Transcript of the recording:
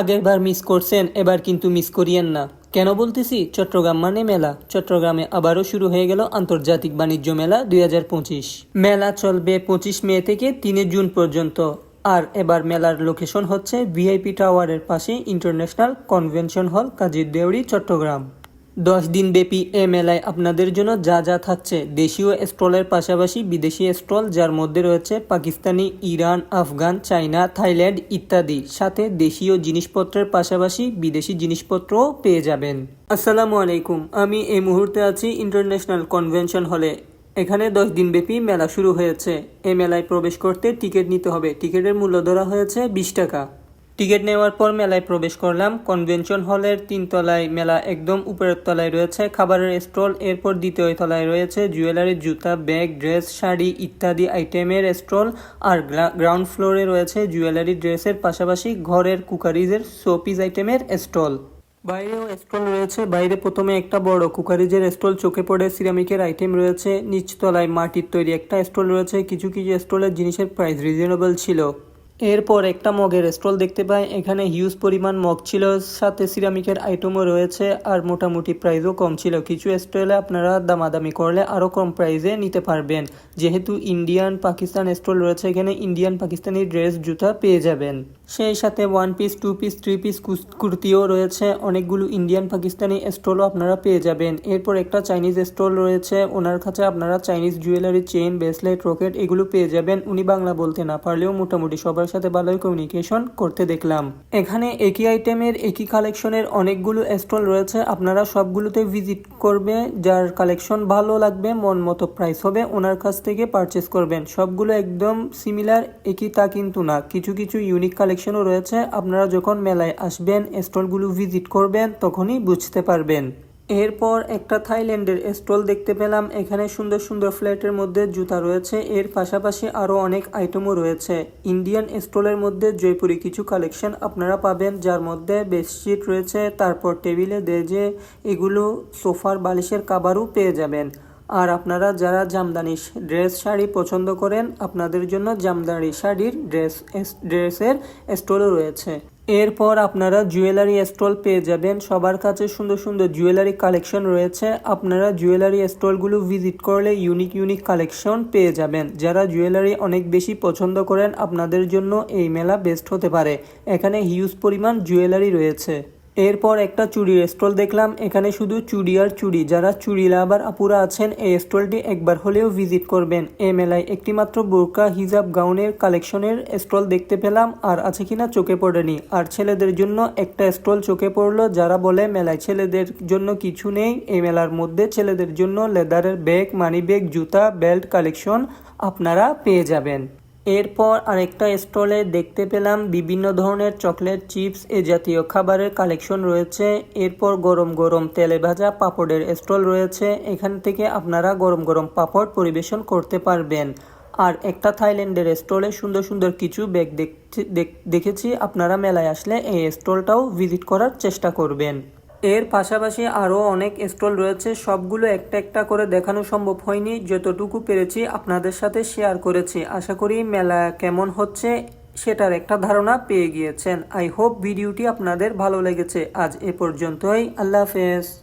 আগেরবার মিস করছেন, এবার কিন্তু মিস করিয়েন না। কেন বলতেছি? চট্টগ্রাম মানে মেলা। চট্টগ্রামে আবারও শুরু হয়ে গেল আন্তর্জাতিক বাণিজ্য মেলা দু হাজার পঁচিশ। মেলা চলবে পঁচিশ মে থেকে তিনে জুন পর্যন্ত। আর এবার মেলার লোকেশন হচ্ছে ভিআইপি টাওয়ারের পাশে ইন্টারন্যাশনাল কনভেনশন হল কাজীর দেউরি চট্টগ্রাম। দশ দিন ব্যাপী এ মেলায় আপনাদের জন্য যা যা থাকছে। দেশীয় স্টলের পাশাপাশি বিদেশি স্টল, যার মধ্যে রয়েছে Pakistani, Iran, Afghan, China, Thailand ইত্যাদি। সাথে দেশীয় জিনিসপত্রের পাশাপাশি বিদেশি জিনিসপত্রও পেয়ে যাবেন। আসসালামু আলাইকুম, আমি এই মুহূর্তে আছি ইন্টারন্যাশনাল কনভেনশন হলে। এখানে দশ দিনব্যাপী মেলা শুরু হয়েছে। এই মেলায় প্রবেশ করতে টিকিট নিতে হবে। টিকিটের মূল্য ধরা হয়েছে বিশ টাকা। টিকিট নেওয়ার পর মেলায় প্রবেশ করলাম। কনভেনশন হলের তিন তলায় মেলা একদম উপরের তলায় রয়েছে। খাবারের স্টল, এরপর দ্বিতীয় তলায় রয়েছে জুয়েলারি, জুতা, ব্যাগ, ড্রেস, শাড়ি ইত্যাদি আইটেমের স্টল। আর গ্রাউন্ড ফ্লোরে রয়েছে জুয়েলারি, ড্রেসের পাশাপাশি ঘরের কুকারিজের শোপিস আইটেমের স্টল। বাইরেও স্টল রয়েছে। বাইরে প্রথমে একটা বড় কুকারিজের স্টল, চোখে পড়ে সিরামিকের আইটেম রয়েছে। নিচতলায় মাটির তৈরি একটা স্টল রয়েছে। কিছু কিছু স্টলের জিনিসের প্রাইস রিজনেবল ছিল। এরপর একটা মগের স্টল দেখতে পাই। এখানে হিউজ পরিমাণ মগ ছিল, সাথে সিরামিকের আইটেমও রয়েছে, আর মোটামুটি প্রাইসও কম ছিল। কিছু স্টলে আপনারা দামাদামি করলে আরও কম প্রাইসে নিতে পারবেন। যেহেতু ইন্ডিয়ান পাকিস্তান স্টল রয়েছে, এখানে ইন্ডিয়ান পাকিস্তানি ড্রেস জুতা পেয়ে যাবেন। সেই সাথে one piece two piece three piece কুর্তিও রয়েছে। অনেকগুলো ইন্ডিয়ান পাকিস্তানি স্টলও আপনারা পেয়ে যাবেন। এরপর একটা চাইনিজ স্টল রয়েছে, ওনার কাছে আপনারা Chinese jewellery chain bracelet locket এগুলো পেয়ে যাবেন। উনি বাংলা বলতে না পারলেও মোটামুটি সবার সাথে ভালোই কমিউনিকেশন করতে দেখলাম। এখানে একই আইটেমের একই কালেকশনের অনেকগুলো স্টল রয়েছে। আপনারা সবগুলোতে ভিজিট করবে, যার কালেকশন ভালো লাগবে, মন মতো প্রাইস হবে, ওনার কাছ থেকে পারচেস করবেন। সবগুলো একদম সিমিলার একই তা কিন্তু না। কিছু কিছু ইউনিক কালেকশনও রয়েছে। আপনারা যখন মেলায় আসবেন স্টলগুলো ভিজিট করবেন, তখনই বুঝতে পারবেন। এরপর একটা থাইল্যান্ডের স্টল দেখতে পেলাম। এখানে সুন্দর সুন্দর ফ্ল্যাটের মধ্যে জুতা রয়েছে। এর পাশাপাশি আরও অনেক আইটেমও রয়েছে। ইন্ডিয়ান স্টলের মধ্যে জয়পুরি কিছু কালেকশন আপনারা পাবেন, যার মধ্যে বেডশিট রয়েছে, তারপর টেবিলে দেজে এগুলো সোফার বালিশের কাবারও পেয়ে যাবেন। আর আপনারা যারা জামদানি ড্রেস শাড়ি পছন্দ করেন, আপনাদের জন্য জামদানি শাড়ির ড্রেস ড্রেসের স্টলও রয়েছে। এরপর আপনারা জুয়েলারি স্টল পেয়ে যাবেন। সবার কাছে সুন্দর সুন্দর জুয়েলারি কালেকশন রয়েছে। আপনারা জুয়েলারি স্টলগুলো ভিজিট করলে ইউনিক ইউনিক কালেকশন পেয়ে যাবেন। যারা জুয়েলারি অনেক বেশি পছন্দ করেন, আপনাদের জন্য এই মেলা বেস্ট হতে পারে। এখানে হিউজ পরিমাণ জুয়েলারি রয়েছে। এরপর একটা চুড়ির স্টল দেখলাম, এখানে শুধু চুড়ি আর চুড়ি যারা চুড়ি লাভার আপুরা আছেন, এই স্টলটি একবার হলেও ভিজিট করবেন। এ মেলায় একটিমাত্র বোরকা, হিজাব, গাউনের কালেকশনের স্টল দেখতে পেলাম, আর আছে কিনা চোখে পড়েনি। আর ছেলেদের জন্য একটা স্টল চোখে পড়ল, যারা বলে, মেলায় ছেলেদের জন্য কিছু নেই। এই মেলার মধ্যে ছেলেদের জন্য লেদারের ব্যাগ মানি ব্যাগ জুতা, বেল্ট, কালেকশন আপনারা পেয়ে যাবেন। এরপর আরেকটা স্টলে দেখতে পেলাম বিভিন্ন ধরনের চকলেট চিপস এ জাতীয় খাবারের কালেকশন রয়েছে। এরপর গরম গরম তেলে ভাজা পাপড়ের স্টল রয়েছে। এখান থেকে আপনারা গরম গরম পাপড় পরিবেশন করতে পারবেন। আর একটা থাইল্যান্ডের স্টলে সুন্দর সুন্দর কিছু ব্যাগ দেখেছি আপনারা মেলায় আসলে এই স্টলটাও ভিজিট করার চেষ্টা করবেন। এর পাশাপাশি আরও অনেক স্টল রয়েছে, সবগুলো একটা একটা করে দেখানো সম্ভব হয়নি। যতটুকু পেরেছি আপনাদের সাথে শেয়ার করেছি। আশা করি মেলা কেমন হচ্ছে সেটার একটা ধারণা পেয়ে গিয়েছেন। আই হোপ ভিডিওটি আপনাদের ভালো লেগেছে। আজ এ পর্যন্তই। আল্লাহ হাফেজ।